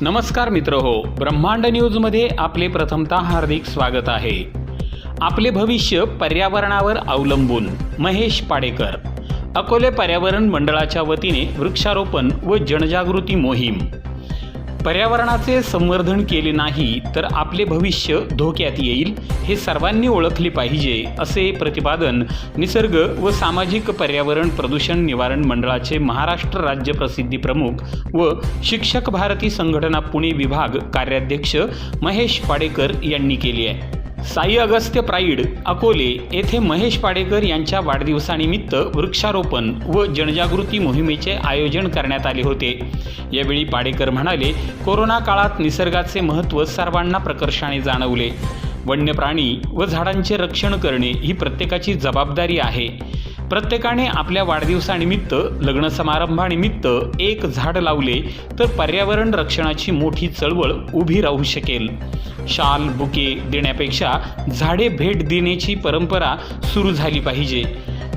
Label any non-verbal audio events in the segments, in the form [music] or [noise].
नमस्कार मित्र हो ब्रह्मांड न्यूजमध्ये आपले प्रथमतः हार्दिक स्वागत आहे. आपले भविष्य पर्यावरणावर अवलंबून महेश पाडेकर. अकोले पर्यावरण मंडळाच्या वतीने वृक्षारोपण व जनजागृती मोहीम. पर्यावरणाचे संवर्धन केले नाही तर आपले भविष्य धोक्यात येईल हे सर्वांनी ओळखले पाहिजे असे प्रतिपादन निसर्ग व सामाजिक पर्यावरण प्रदूषण निवारण मंडळाचे महाराष्ट्र राज्य प्रसिद्धी प्रमुख व शिक्षक भारती संघटना पुणे विभाग कार्याध्यक्ष महेश पाडेकर यांनी केली आहे. साई अगस्त्य प्राईड अकोले येथे महेश पाडेकर यांच्या वाढदिवसानिमित्त वृक्षारोपण व जनजागृती मोहिमेचे आयोजन करण्यात आले होते. यावेळी पाडेकर म्हणाले कोरोना काळात निसर्गाचे महत्त्व सर्वांना प्रकर्षाने जाणवले. वन्य प्राणी व झाडांचे रक्षण करणे ही प्रत्येकाची जबाबदारी आहे. प्रत्येकाने आपल्या वाढदिवसानिमित्त लग्न समारंभानिमित्त एक झाड लावले तर पर्यावरण रक्षणाची मोठी चळवळ उभी राहू शकेल. शाल बुके देण्यापेक्षा झाडे भेट देण्याची परंपरा सुरू झाली पाहिजे.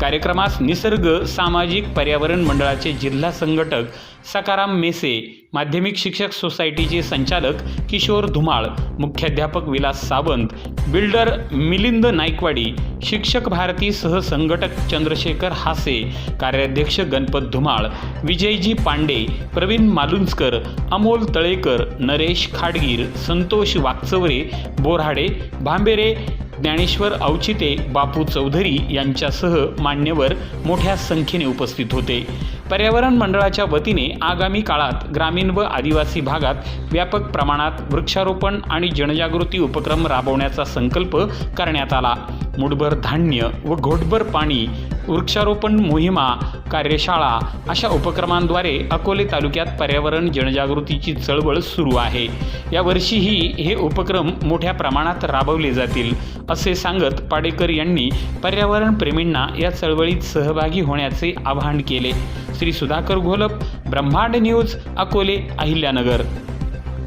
कार्यक्रमास निसर्ग सामाजिक पर्यावरण मंडळाचे जिल्हा संघटक सकाराम मेसे माध्यमिक शिक्षक सोसायटीचे संचालक किशोर धुमाळ मुख्याध्यापक विलास सावंत बिल्डर मिलिंद नाईकवाडी शिक्षक भारती सहसंघटक चंद्रशेखर हासे कार्याध्यक्ष गणपत धुमाळ विजयजी पांडे प्रवीण मालुंजकर अमोल तळेकर नरेश खाडगीर संतोष वाकचवरे बोराडे भांबेरे ज्ञानेश्वर अवचिते बापू चौधरी यांच्यासह मान्यवर मोठ्या संख्येने उपस्थित होते. पर्यावरण मंडळाच्या वतीने आगामी काळात ग्रामीण व आदिवासी भागात व्यापक प्रमाणात वृक्षारोपण आणि जनजागृती उपक्रम राबवण्याचा संकल्प करण्यात आला. मुठभर धान्य व घोटभर पाणी वृक्षारोपण मोहिमा कार्यशाळा अशा उपक्रमांद्वारे अकोले तालुक्यात पर्यावरण जनजागृतीची चळवळ सुरू आहे. यावर्षीही हे उपक्रम मोठ्या प्रमाणात राबवले जातील असे सांगत पाडेकर यांनी पर्यावरण प्रेमींना या चळवळीत सहभागी होण्याचे आवाहन केले. श्री सुधाकर घोलप ब्रह्मांड न्यूज अकोले अहिल्यानगर.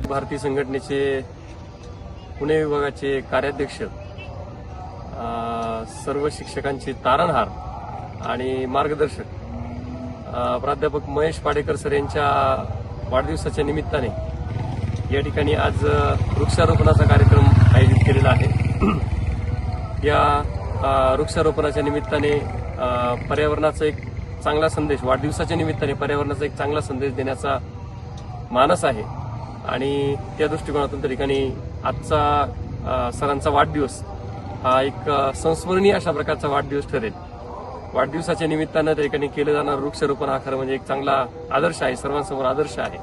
भारतीय संघटनेचे पुणे विभागाचे कार्याध्यक्ष सर्व शिक्षकांचे तारणहार आणि मार्गदर्शक प्राध्यापक महेश पाडेकर सर यांच्या वाढदिवसाच्या निमित्ताने या ठिकाणी आज वृक्षारोपणाचा कार्यक्रम आयोजित केलेला आहे. [clears throat] या वृक्षारोपणाच्या निमित्ताने पर्यावरणाचा एक चांगला संदेश वाढदिवसाच्या निमित्ताने पर्यावरणाचा एक चांगला संदेश देण्याचा मानस आहे. आणि त्या दृष्टिकोनातून त्या ठिकाणी आजचा सरांचा वाढदिवस हा एक संस्मरणीय अशा प्रकारचा वाढदिवस ठरेल. वाढदिवसाच्या निमित्तानं त्या ठिकाणी केलं जाणारं वृक्षारोपण हा म्हणजे एक चांगला आदर्श आहे सर्वांसमोर आदर्श आहे.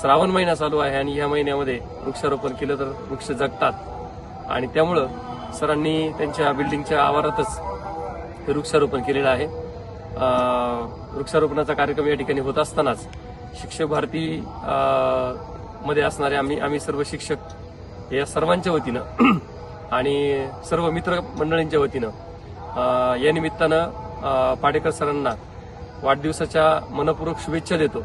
श्रावण महिना चालू आहे आणि या महिन्यामध्ये वृक्षारोपण केलं तर वृक्ष जगतात. आणि त्यामुळं सरांनी त्यांच्या बिल्डिंगच्या आवारातच हे वृक्षारोपण केलेलं आहे. वृक्षारोपणाचा कार्यक्रम या ठिकाणी होत असतानाच शिक्षक भारती मध्ये असणारे आम्ही आम्ही सर्व शिक्षक या सर्वांच्या वतीनं आणि सर्व मित्र मंडळींच्या वतीनं या निमित्तानं पाडेकर सरांना वाढदिवसाच्या मनपूर्वक शुभेच्छा देतो.